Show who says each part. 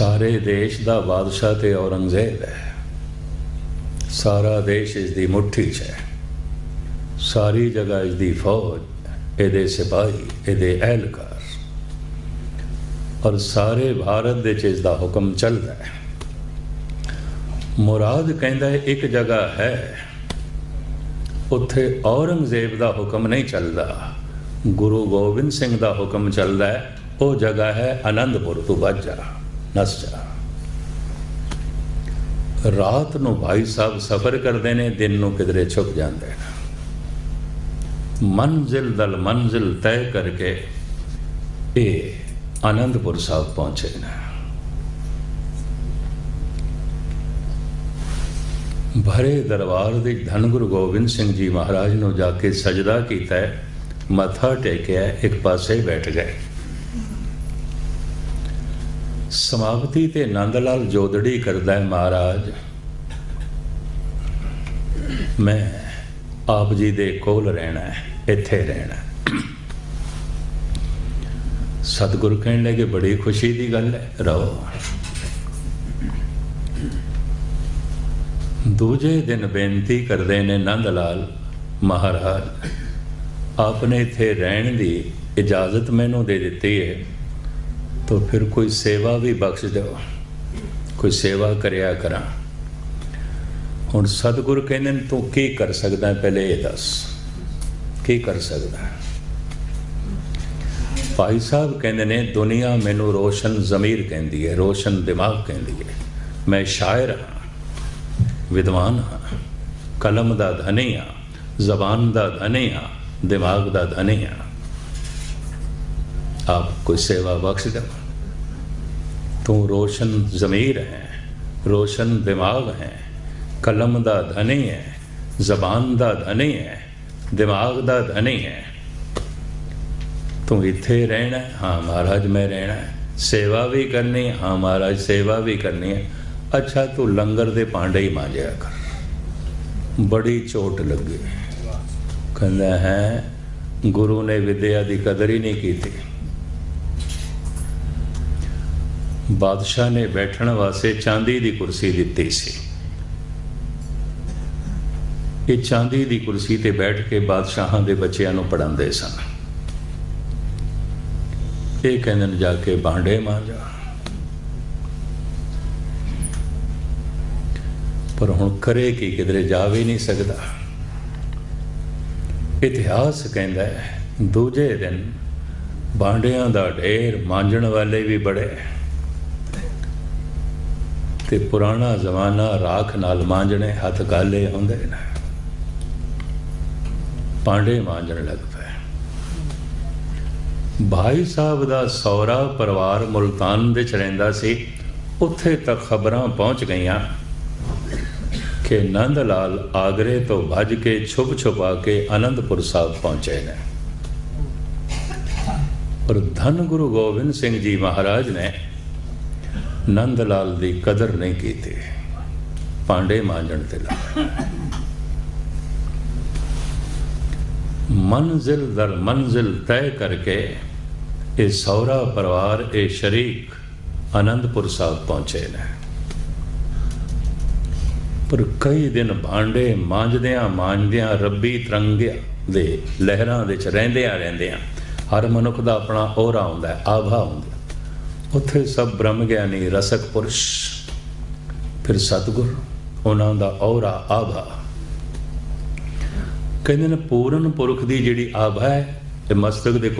Speaker 1: ਸਾਰੇ ਦੇਸ਼ ਦਾ ਬਾਦਸ਼ਾਹ ਤੇ ਔਰੰਗਜ਼ੇਬ ਹੈ। ਸਾਰਾ ਦੇਸ਼ ਇਸ ਦੀ ਮੁੱਠੀ 'ਚ ਹੈ। ਸਾਰੀ ਜਗ੍ਹਾ ਇਸ ਦੀ ਫੌਜ, ਇਹਦੇ ਸਿਪਾਹੀ, ਇਹਦੇ ਅਹਿਲਕਾਰ। ਔਰ ਸਾਰੇ ਭਾਰਤ ਦੇ 'ਚ ਇਸ ਦਾ ਹੁਕਮ ਚੱਲਦਾ ਹੈ। ਮੁਰਾਦ ਕਹਿੰਦਾ ਹੈ, ਇੱਕ ਜਗ੍ਹਾ ਹੈ, ਉੱਥੇ ਔਰੰਗਜ਼ੇਬ ਦਾ ਹੁਕਮ ਨਹੀਂ ਚੱਲਦਾ। ਗੁਰੂ ਗੋਬਿੰਦ ਸਿੰਘ ਦਾ ਹੁਕਮ ਚੱਲਦਾ ਹੈ, ਉਹ ਜਗ੍ਹਾ ਹੈ ਆਨੰਦਪੁਰ ਤੋਂ ਵੱਜ ਨਸ ਜਾ ਰਾਤ ਨੂੰ ਭਾਈ ਸਾਹਿਬ ਸਫ਼ਰ ਕਰਦੇ ਨੇ, ਦਿਨ ਨੂੰ ਕਿਧਰੇ ਛੁਪ ਜਾਂਦੇ ਨੇ। ਮੰਜ਼ਿਲ ਦਲ ਮੰਜ਼ਿਲ ਤੈਅ ਕਰਕੇ ਇਹ ਆਨੰਦਪੁਰ ਸਾਹਿਬ ਪਹੁੰਚੇ ਨੇ। ਭਰੇ ਦਰਬਾਰ ਦੇ ਧੰਨ ਗੁਰੂ ਗੋਬਿੰਦ ਸਿੰਘ ਜੀ ਮਹਾਰਾਜ ਨੂੰ ਜਾ ਕੇ ਸਜਦਾ ਕੀਤਾ ਮੱਥਾ ਟੇਕਿਆ ਇੱਕ ਪਾਸੇ ਬੈਠ ਗਏ। ਸਮਾਪਤੀ ਤੇ ਨੰਦ ਲਾਲ ਜੋਦੜੀ ਕਰਦਾ ਹੈ ਮਹਾਰਾਜ। ਮੈਂ ਆਪ ਜੀ ਦੇ ਕੋਲ ਰਹਿਣਾ ਹੈ, ਇੱਥੇ ਰਹਿਣਾ ਹੈ। ਸਤਿਗੁਰੂ ਕਹਿਣ ਲੱਗੇ ਬੜੀ ਖੁਸ਼ੀ ਦੀ ਗੱਲ ਹੈ, ਰਹੋ। ਦੂਜੇ ਦਿਨ ਬੇਨਤੀ ਕਰਦੇ ਨੇ ਨੰਦ ਲਾਲ ਮਹਾਰਾਜ, ਆਪਨੇ ਇੱਥੇ ਰਹਿਣ ਦੀ ਇਜਾਜ਼ਤ ਮੈਨੂੰ ਦੇ ਦਿੱਤੀ ਹੈ। तो फिर कोई सेवा भी बख्श दो ਕੋਈ ਸੇਵਾ ਕਰਿਆ ਕਰਾਂ ਹੁਣ ਸਤਿਗੁਰ ਕਹਿੰਦੇ ਨੇ ਤੂੰ ਕੀ ਕਰ ਸਕਦਾ ਹੈ? ਪਹਿਲੇ ਇਹ ਦੱਸ ਕੀ ਕਰ ਸਕਦਾ ਹੈ? ਭਾਈ ਸਾਹਿਬ ਕਹਿੰਦੇ ਨੇ ਦੁਨੀਆ ਮੈਨੂੰ ਰੋਸ਼ਨ ਜ਼ਮੀਰ ਕਹਿੰਦੀ ਹੈ ਰੋਸ਼ਨ ਦਿਮਾਗ ਕਹਿੰਦੀ ਹੈ ਮੈਂ ਸ਼ਾਇਰ ਹਾਂ ਵਿਦਵਾਨ ਹਾਂ ਕਲਮ ਦਾ ਧਨੀ ਹਾਂ ਜ਼ਬਾਨ ਦਾ ਧਨੀ ਹਾਂ ਦਿਮਾਗ ਦਾ ਧਨੀ ਹਾਂ ਆਪ ਕੋਈ ਸੇਵਾ ਬਖਸ਼ ਦੇ। ਤੂੰ ਰੋਸ਼ਨ ਜ਼ਮੀਰ ਹੈ, ਰੋਸ਼ਨ ਦਿਮਾਗ ਹੈ, ਕਲਮ ਦਾ ਧਨੀ ਹੈ, ਜ਼ਬਾਨ ਦਾ ਧਨੀ ਹੈ, ਦਿਮਾਗ ਦਾ ਧਨੀ ਹੈ। ਤੂੰ ਇੱਥੇ ਰਹਿਣਾ ਹਾਂ ਮਹਾਰਾਜ ਮੈਂ ਰਹਿਣਾ ਸੇਵਾ ਵੀ ਕਰਨੀ ਹਾਂ ਮਹਾਰਾਜ ਸੇਵਾ ਵੀ ਕਰਨੀ ਹੈ। ਅੱਛਾ ਤੂੰ ਲੰਗਰ ਦੇ ਭਾਂਡੇ ਹੀ ਮਾਂਜਿਆ ਕਰ। ਬੜੀ ਚੋਟ ਲੱਗੀ। ਕਹਿੰਦਾ ਹੈ, ਗੁਰੂ ਨੇ ਵਿਦਿਆ ਦੀ ਕਦਰ ਹੀ ਨਹੀਂ ਕੀਤੀ। ਬਾਦਸ਼ਾਹ ਨੇ ਬੈਠਣ ਵਾਸਤੇ ਚਾਂਦੀ ਦੀ ਕੁਰਸੀ ਦਿੱਤੀ ਸੀ। ਇਹ ਚਾਂਦੀ ਦੀ ਕੁਰਸੀ ਤੇ ਬੈਠ ਕੇ ਬਾਦਸ਼ਾਹਾਂ ਦੇ ਬੱਚਿਆਂ ਨੂੰ ਪੜਾਉਂਦੇ ਸਨ। ਇਹ ਕਹਿੰਦੇ ਨੇ, ਜਾ ਕੇ ਭਾਂਡੇ ਮਾਂਜਾ। ਪਰ ਹੁਣ ਕਰੇ ਕੀ, ਕਿਧਰੇ ਜਾ ਵੀ ਨਹੀਂ ਸਕਦਾ। ਇਤਿਹਾਸ ਕਹਿੰਦਾ ਹੈ, ਦੂਜੇ ਦਿਨ ਭਾਂਡਿਆਂ ਦਾ ਢੇਰ ਮਾਂਜਣ ਵਾਲੇ ਵੀ ਬੜੇ ਤੇ ਪੁਰਾਣਾ ਜ਼ਮਾਨਾ ਰਾਖ ਨਾਲ ਮਾਂਜਣੇ ਹੱਥ ਕਾਲੇ ਹੁੰਦੇ ਨੇ। ਪਾਂਡੇ ਮਾਂਜਣ ਲੱਗ ਪਏ। ਭਾਈ ਸਾਹਿਬ ਦਾ ਸੌਰਾ ਪਰਿਵਾਰ ਮੁਲਤਾਨ ਵਿੱਚ ਰਹਿੰਦਾ ਸੀ। ਉੱਥੇ ਤੱਕ ਖਬਰਾਂ ਪਹੁੰਚ ਗਈਆਂ ਕਿ ਨੰਦ ਲਾਲ ਆਗਰੇ ਤੋਂ ਭੱਜ ਕੇ ਛੁਪ ਛੁਪਾ ਕੇ ਆਨੰਦਪੁਰ ਸਾਹਿਬ ਪਹੁੰਚੇ ਨੇ। ਪਰ ਧੰਨ ਗੁਰੂ ਗੋਬਿੰਦ ਸਿੰਘ ਜੀ ਮਹਾਰਾਜ ਨੇ ਨੰਦ ਲਾਲ ਦੀ ਕਦਰ ਨਹੀਂ ਕੀਤੀ। ਪਾਂਡੇ ਮਾਂਜਣ ਤੇ ਲੱਗੇ ਮੰਜ਼ਿਲ ਦਰ ਮੰਜ਼ਿਲ ਤੈਅ ਕਰਕੇ ਇਹ ਸੌਰਾ ਪਰਿਵਾਰ, ਇਹ ਸ਼ਰੀਕ ਆਨੰਦਪੁਰ ਸਾਹਿਬ ਪਹੁੰਚੇ ਨੇ। ਪਰ ਕਈ ਦਿਨ ਭਾਂਡੇ ਮਾਂਜਦਿਆਂ ਮਾਂਜਦਿਆਂ ਰੱਬੀ ਤਰੰਗਿਆ ਦੇ ਲਹਿਰਾਂ ਵਿੱਚ ਰਹਿੰਦਿਆਂ ਰਹਿੰਦਿਆਂ ਹਰ ਮਨੁੱਖ ਦਾ ਆਪਣਾ ਔਰਾ ਹੁੰਦਾ ਹੈ, ਆਭਾ ਹੁੰਦਾ ਉੱਥੇ ਸਭ ਬ੍ਰਹਮ ਗਿਆਨੀ ਰਸਕ ਪੁਰਸ਼, ਫਿਰ ਸਤਗੁਰ, ਉਹਨਾਂ ਦਾ ਔਰਾ ਆਭਾ। ਕਹਿੰਦੇ ਨੇ ਪੂਰਨ ਪੁਰਖ ਦੀ ਜਿਹੜੀ ਆਭਾ ਹੈ, ਇਹ ਮਸਤਕ ਦੇ